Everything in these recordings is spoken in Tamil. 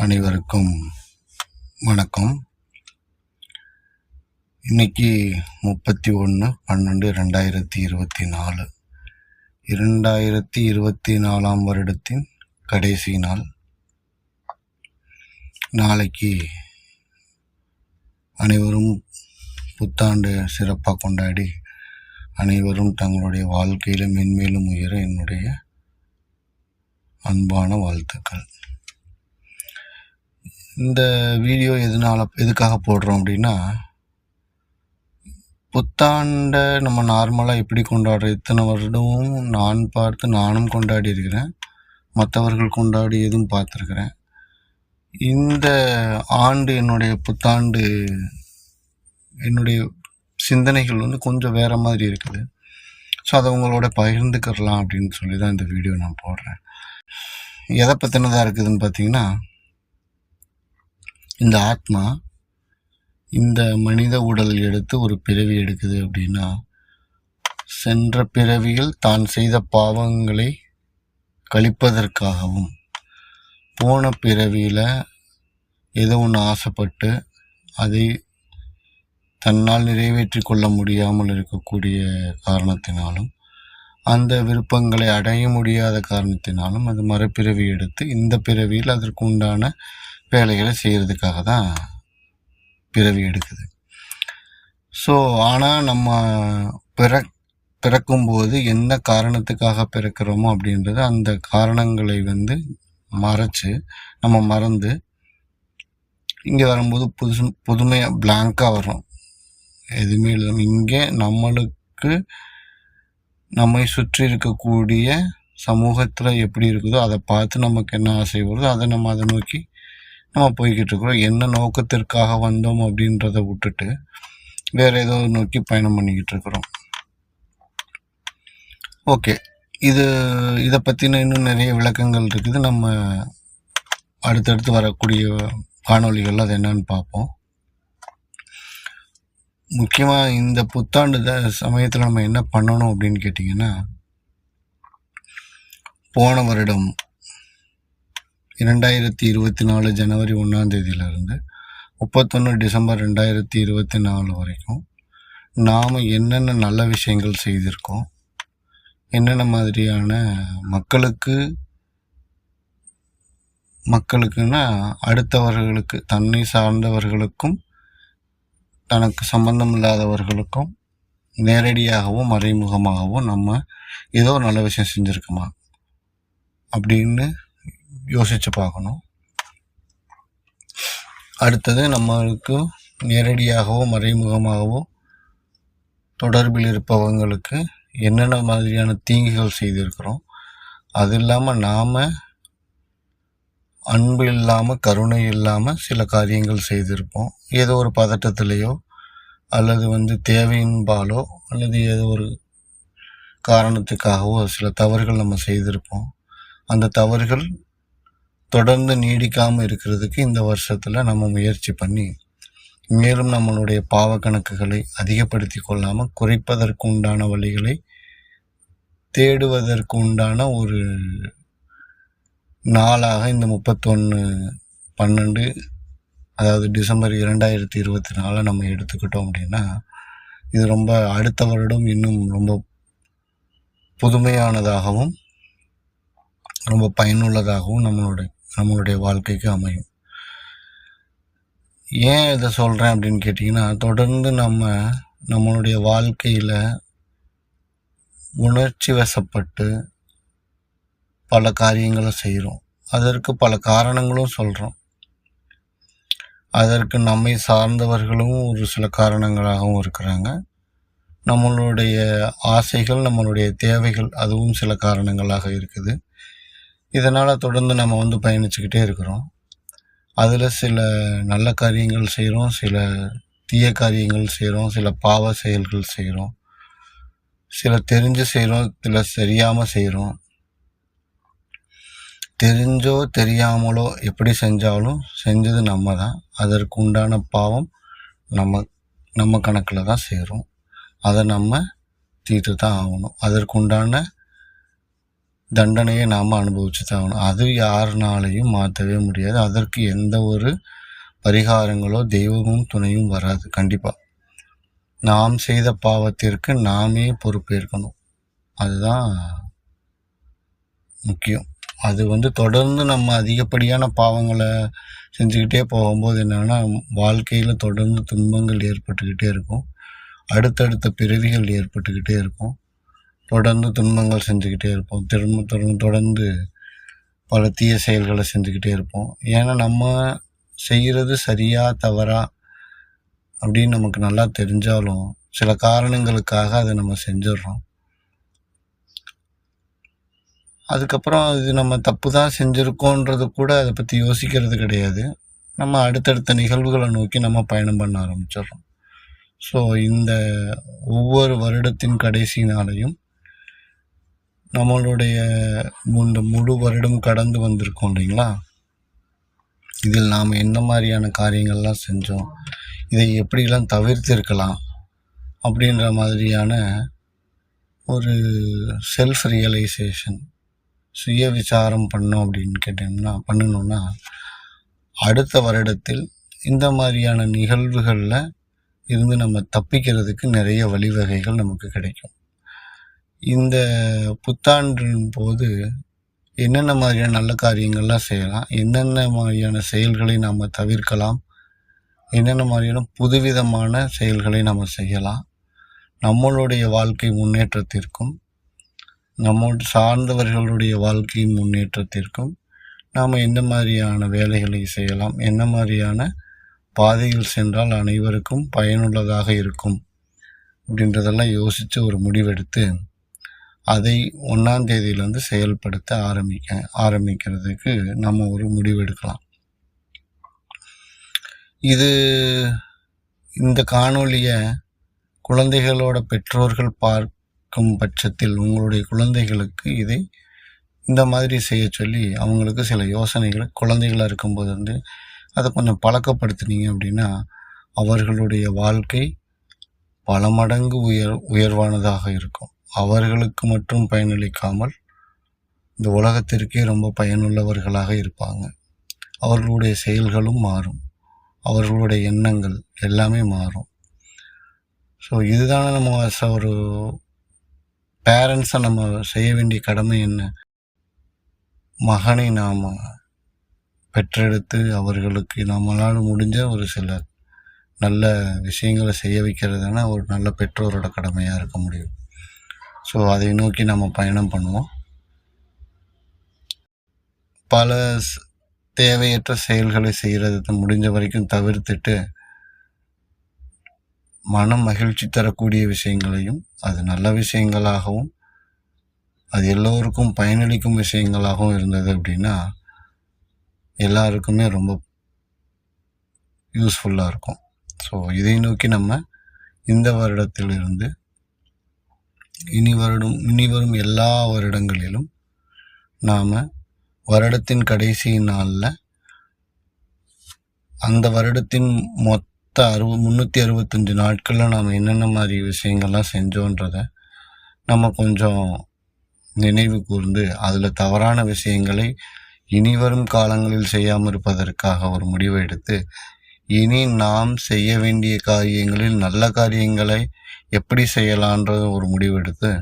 அனைவருக்கும் வணக்கம். இன்னைக்கு முப்பத்தி ஒன்று பன்னெண்டு ரெண்டாயிரத்தி இருபத்தி நாலு. இரண்டாயிரத்தி இருபத்தி நாலாம் வருடத்தின் கடைசி நாள். நாளைக்கு அனைவரும் புத்தாண்டு சிறப்பாக கொண்டாடி அனைவரும் தங்களுடைய வாழ்க்கையில் மென்மேலும் உயர என்னுடைய அன்பான வாழ்த்துக்கள். இந்த வீடியோ எதனால எதுக்காக போடுறோம் அப்படின்னா புத்தாண்டை நம்ம நார்மலாக எப்படி கொண்டாடுறோம் இத்தனை வருடமும் நான் பார்த்து நானும் கொண்டாடி இருக்கிறேன். மற்றவர்கள் கொண்டாடி எதுவும் பார்த்துருக்குறேன். இந்த ஆண்டு என்னுடைய புத்தாண்டு என்னுடைய சிந்தனைகள் வந்து கொஞ்சம் வேறு மாதிரி இருக்குது. ஸோ அதை உங்களோட பகிர்ந்துக்கிறலாம் அப்படின்னு சொல்லி தான் இந்த வீடியோ நான் போடுறேன். எதை பற்றினதாக இருக்குதுன்னு பார்த்தீங்கன்னா இந்த ஆத்மா இந்த மனித உடல் எடுத்து ஒரு பிறவி எடுக்குது அப்படின்னா சென்ற பிறவியில் தான் செய்த பாவங்களை கழிப்பதற்காகவும் போன பிறவியில் ஏதோ ஒன்று ஆசைப்பட்டு அதை தன்னால் நிறைவேற்றி கொள்ள முடியாமல் இருக்கக்கூடிய காரணத்தினாலும் அந்த விருப்பங்களை அடைய முடியாத காரணத்தினாலும் அது மறுபிறவி எடுத்து இந்த பிறவியில் அதற்கு உண்டான வேலைகளை செய்கிறதுக்காக தான் பிறவி எடுக்குது. ஸோ ஆனால் நம்ம பிற பிறக்கும்போது என்ன காரணத்துக்காக பிறக்கிறோமோ அப்படின்றது அந்த காரணங்களை வந்து மறைச்சு நம்ம மறந்து இங்கே வரும்போது புதுசு புதுமையாக பிளாங்காக வரும் எதுவுமே இல்லாமல் இங்கே நம்மளுக்கு நம்மை சுற்றி இருக்கக்கூடிய சமூகத்தில் எப்படி இருக்குதோ அதை பார்த்து நமக்கு என்ன ஆசை வருதோ அதை நம்ம அதை நோக்கி நம்ம போய்கிட்டு இருக்கிறோம். என்ன நோக்கத்திற்காக வந்தோம் அப்படின்றத விட்டுட்டு வேற ஏதோ நோக்கி பயணம் பண்ணிக்கிட்டு இருக்கிறோம். ஓகே. இது இதை பற்றின இன்னும் நிறைய விளக்கங்கள் இருக்குது. நம்ம அடுத்தடுத்து வரக்கூடிய காணொலிகள் அது என்னன்னு பார்ப்போம். முக்கியமாக இந்த புத்தாண்டு த- சமயத்தில் நம்ம என்ன பண்ணணும் அப்படின்னு கேட்டிங்கன்னா போன வருடம் இரண்டாயிரத்தி இருபத்தி நாலு ஜனவரி ஒன்றாம் தேதியிலிருந்து முப்பத்தொன்று டிசம்பர் ரெண்டாயிரத்தி இருபத்தி நாலு வரைக்கும் நாம் என்னென்ன நல்ல விஷயங்கள் செய்திருக்கோம் என்னென்ன மாதிரியான மக்களுக்கு மக்களுக்குன்னா அடுத்தவர்களுக்கு தன்னை சார்ந்தவர்களுக்கும் தனக்கு சம்பந்தம் இல்லாதவர்களுக்கும் நேரடியாகவும் மறைமுகமாகவும் நம்ம ஏதோ நல்ல விஷயம் செஞ்சுருக்கோமா? அப்படின்னு யோசித்து பார்க்கணும். அடுத்தது நம்மளுக்கு நேரடியாகவோ மறைமுகமாகவோ தொடர்பில் இருப்பவங்களுக்கு என்னென்ன மாதிரியான தீங்குகள் செய்திருக்கிறோம் அது இல்லாமல் நாம் அன்பு இல்லாமல் கருணை இல்லாமல் சில காரியங்கள் செய்திருப்போம். ஏதோ ஒரு பதட்டத்திலேயோ அல்லது வந்து தேவையின்பாலோ அல்லது ஏதோ ஒரு காரணத்துக்காகவோ சில தவறுகள் நம்ம செய்திருப்போம். அந்த தவறுகள் தொடர்ந்து நீடிக்காமல் இருக்கிறதுக்கு இந்த வருஷத்தில் நம்ம முயற்சி பண்ணி மேலும் நம்மளுடைய பாவ கணக்குகளை அதிகப்படுத்தி கொள்ளாமல் குறைப்பதற்கு உண்டான வழிகளை தேடுவதற்கு உண்டான ஒரு நாளாக இந்த முப்பத்தொன்று பன்னெண்டு அதாவது டிசம்பர் இரண்டாயிரத்தி இருபத்தி நாலை நம்ம எடுத்துக்கிட்டோம் அப்படின்னா இது ரொம்ப அடுத்த வருடம் இன்னும் ரொம்ப புதுமையானதாகவும் ரொம்ப பயனுள்ளதாகவும் நம்மளுடைய நம்மளுடைய வாழ்க்கைக்கு அமையும். ஏன் இதை சொல்கிறேன் அப்படின்னு கேட்டிங்கன்னா தொடர்ந்து நம்ம நம்மளுடைய வாழ்க்கையில் உணர்ச்சி வசப்பட்டு பல காரியங்களை செய்கிறோம் அதற்கு பல காரணங்களும் சொல்கிறோம் அதற்கு நம்மை சார்ந்தவர்களும் ஒரு சில காரணங்களாகவும் இருக்கிறாங்க. நம்மளுடைய ஆசைகள் நம்மளுடைய தேவைகள் அதுவும் சில காரணங்களாக இருக்குது. இதனால் தொடர்ந்து நம்ம வந்து பயணிச்சுக்கிட்டே இருக்கிறோம். அதில் சில நல்ல காரியங்கள் செய்கிறோம் சில தீய காரியங்கள் செய்கிறோம் சில பாவ செயல்கள் செய்கிறோம் சில தெரிஞ்சு செய்கிறோம் சில சரியாமல் செய்கிறோம் தெரிஞ்சோ தெரியாமலோ எப்படி செஞ்சாலும் செஞ்சது நம்ம தான் அதற்கு உண்டான பாவம் நம்ம நம்ம கணக்கில் தான் சேரும். அதை நம்ம தீர்த்து தான் ஆகணும். அதற்கு உண்டான தண்டனையை நாம் அனுபவிச்சு தான் ஆகணும். அது யாருனாலையும் மாற்றவே முடியாது. அதற்கு எந்த ஒரு பரிகாரங்களோ தெய்வமும் துணையும் வராது. கண்டிப்பாக நாம் செய்த பாவத்திற்கு நாமே பொறுப்பேற்கணும். அதுதான் முக்கியம். அது வந்து தொடர்ந்து நம்ம அதிகப்படியான பாவங்களை செஞ்சுக்கிட்டே போகும்போது என்னென்னா வாழ்க்கையில் தொடர்ந்து துன்பங்கள் ஏற்பட்டுக்கிட்டே இருக்கும். அடுத்தடுத்த பிறவிகள் ஏற்பட்டுக்கிட்டே இருக்கும். தொடர்ந்து துன்பங்கள் செஞ்சுக்கிட்டே இருப்போம். திரும்ப திரும்ப தொடர்ந்து பல தீய செயல்களை செஞ்சுக்கிட்டே இருப்போம். ஏன்னா நம்ம செய்கிறது சரியா தவறா அப்படின்னு நமக்கு நல்லா தெரிஞ்சாலும் சில காரணங்களுக்காக அதை நம்ம செஞ்சிடுறோம். அதுக்கப்புறம் இது நம்ம தப்பு தான் செஞ்சுருக்கோன்றது கூட அதை பற்றி யோசிக்கிறது கிடையாது. நம்ம அடுத்தடுத்த நிகழ்வுகளை நோக்கி நம்ம பயணம் பண்ண ஆரம்பிச்சிடுறோம். ஸோ இந்த ஒவ்வொரு வருடத்தின் கடைசி நாளையும் நம்மளுடைய இந்த முழு வருடம் கடந்து வந்திருக்கோம் இல்லைங்களா? இதில் நாம் என்ன மாதிரியான காரியங்கள்லாம் செஞ்சோம்? இதை எப்படிலாம் தவிர்த்திருக்கலாம்? அப்படின்ற மாதிரியான ஒரு செல்ஃப் ரியலைசேஷன் சுய விசாரம் பண்ணோம் அப்படின்னு கேட்டிங்கன்னா பண்ணணுன்னா அடுத்த வருடத்தில் இந்த மாதிரியான நிகழ்வுகளில் இருந்து நம்ம தப்பிக்கிறதுக்கு நிறைய வழிவகைகள் நமக்கு கிடைக்கும். இந்த புத்தாண்டின் போது என்னென்ன மாதிரியான நல்ல காரியங்கள்லாம் செய்யலாம்? என்னென்ன மாதிரியான செயல்களை நாம் தவிர்க்கலாம்? என்னென்ன மாதிரியான புதுவிதமான செயல்களை நம்ம செய்யலாம்? நம்மளுடைய வாழ்க்கை முன்னேற்றத்திற்கும் நம்ம சார்ந்தவர்களுடைய வாழ்க்கையின் முன்னேற்றத்திற்கும் நாம் எந்த மாதிரியான வேலைகளை செய்யலாம்? என்ன மாதிரியான பாதையில் சென்றால் அனைவருக்கும் பயனுள்ளதாக இருக்கும்? அப்படின்றதெல்லாம் யோசித்து ஒரு முடிவெடுத்து அதை ஒன்றாம் தேதியிலேருந்து செயல்படுத்த ஆரம்பிக்க ஆரம்பிக்கிறதுக்கு நம்ம ஒரு முடிவெடுக்கலாம் இது இந்த காணொளியை குழந்தைகளோட பெற்றோர்கள் பார்க்கும் பட்சத்தில் உங்களுடைய குழந்தைகளுக்கு இதை இந்த மாதிரி செய்ய சொல்லி அவங்களுக்கு சில யோசனைகளை குழந்தைகளாக இருக்கும்போது வந்து அதை கொஞ்சம் பழக்கப்படுத்துனீங்க அப்படின்னா அவர்களுடைய வாழ்க்கை பல மடங்கு உயர் உயர்வானதாக இருக்கும். அவர்களுக்கு மட்டும் பயனளிக்காமல் இந்த உலகத்திற்கே ரொம்ப பயனுள்ளவர்களாக இருப்பாங்க. அவர்களுடைய செயல்களும் மாறும். அவர்களுடைய எண்ணங்கள் எல்லாமே மாறும். ஸோ இதுதானே நம்ம ஒரு பேரண்ட்ஸை நம்ம செய்ய வேண்டிய கடமை என்ன? மகனை நாம் பெற்றெடுத்து அவர்களுக்கு நம்மளால் முடிஞ்ச ஒரு சில நல்ல விஷயங்களை செய்ய வைக்கிறதுனா ஒரு நல்ல பெற்றோரோட கடமையாக இருக்க முடியும். ஸோ அதை நோக்கி நம்ம பயணம் பண்ணுவோம். பல தேவையற்ற செயல்களை செய்கிறது முடிஞ்ச வரைக்கும் தவிர்த்துட்டு மனம் மகிழ்ச்சி தரக்கூடிய விஷயங்களையும் அது நல்ல விஷயங்களாகவும் அது எல்லோருக்கும் பயனளிக்கும் விஷயங்களாகவும் இருந்தது அப்படின்னா எல்லாருக்குமே ரொம்ப யூஸ்ஃபுல்லாக இருக்கும். ஸோ இதை நோக்கி நம்ம இந்த வருடத்திலிருந்து இனி வருடம் இனி வரும் எல்லா வருடங்களிலும் நாம் வருடத்தின் கடைசி நாளில் அந்த வருடத்தின் மொத்த அறுபது முந்நூற்றி அறுபத்தஞ்சு நாட்களில் நாம் என்னென்ன மாதிரி விஷயங்கள்லாம் செஞ்சோன்றத நம்ம கொஞ்சம் நினைவு கூர்ந்து அதில் தவறான விஷயங்களை இனி வரும் காலங்களில் செய்யாமல் இருப்பதற்காக ஒரு முடிவு எடுத்து இனி நாம் செய்ய வேண்டிய காரியங்களில் நல்ல காரியங்களை எப்படி செய்யலான்ற ஒரு முடிவெடுத்து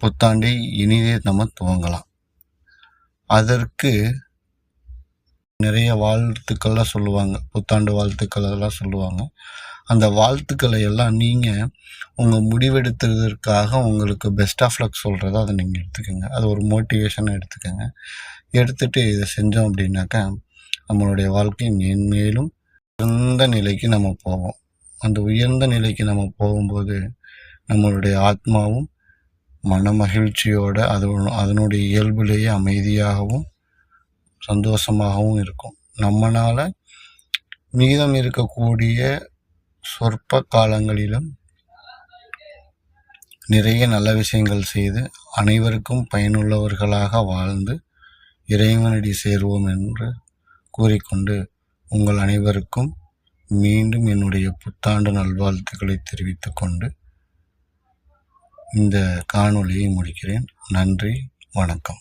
புத்தாண்டை இனிதே நம்ம துவங்கலாம். அதற்கு நிறைய வாழ்த்துக்கள்லாம் சொல்லுவாங்க. புத்தாண்டு வாழ்த்துக்கள் அதெல்லாம் சொல்லுவாங்க. அந்த வாழ்த்துக்களை எல்லாம் நீங்கள் உங்கள் முடிவெடுத்ததற்காக உங்களுக்கு பெஸ்ட் ஆஃப் லக் சொல்கிறத அதை நீங்கள் எடுத்துக்கோங்க. அது ஒரு மோட்டிவேஷனாக எடுத்துக்கோங்க. எடுத்துகிட்டு இதை செஞ்சோம் அப்படின்னாக்கா நம்மளுடைய வாழ்க்கை மேன்மேலும் சிறந்த நிலைக்கு நம்ம போவோம். அந்த உயர்ந்த நிலைக்கு நம்ம போகும்போது நம்மளுடைய ஆத்மாவும் மன மகிழ்ச்சியோட அது அதனுடைய இயல்புலேயே அமைதியாகவும் சந்தோஷமாகவும் இருக்கும். நம்மளால் மீதம் இருக்கக்கூடிய சொற்ப காலங்களிலும் நிறைய நல்ல விஷயங்கள் செய்து அனைவருக்கும் பயனுள்ளவர்களாக வாழ்ந்து இறைவனடி சேர்வோம் என்று கூறிக்கொண்டு உங்கள் அனைவருக்கும் மீண்டும் என்னுடைய புத்தாண்டு நல்வாழ்த்துக்களை தெரிவித்துக்கொண்டு இந்த காணொளியை முடிக்கிறேன். நன்றி வணக்கம்.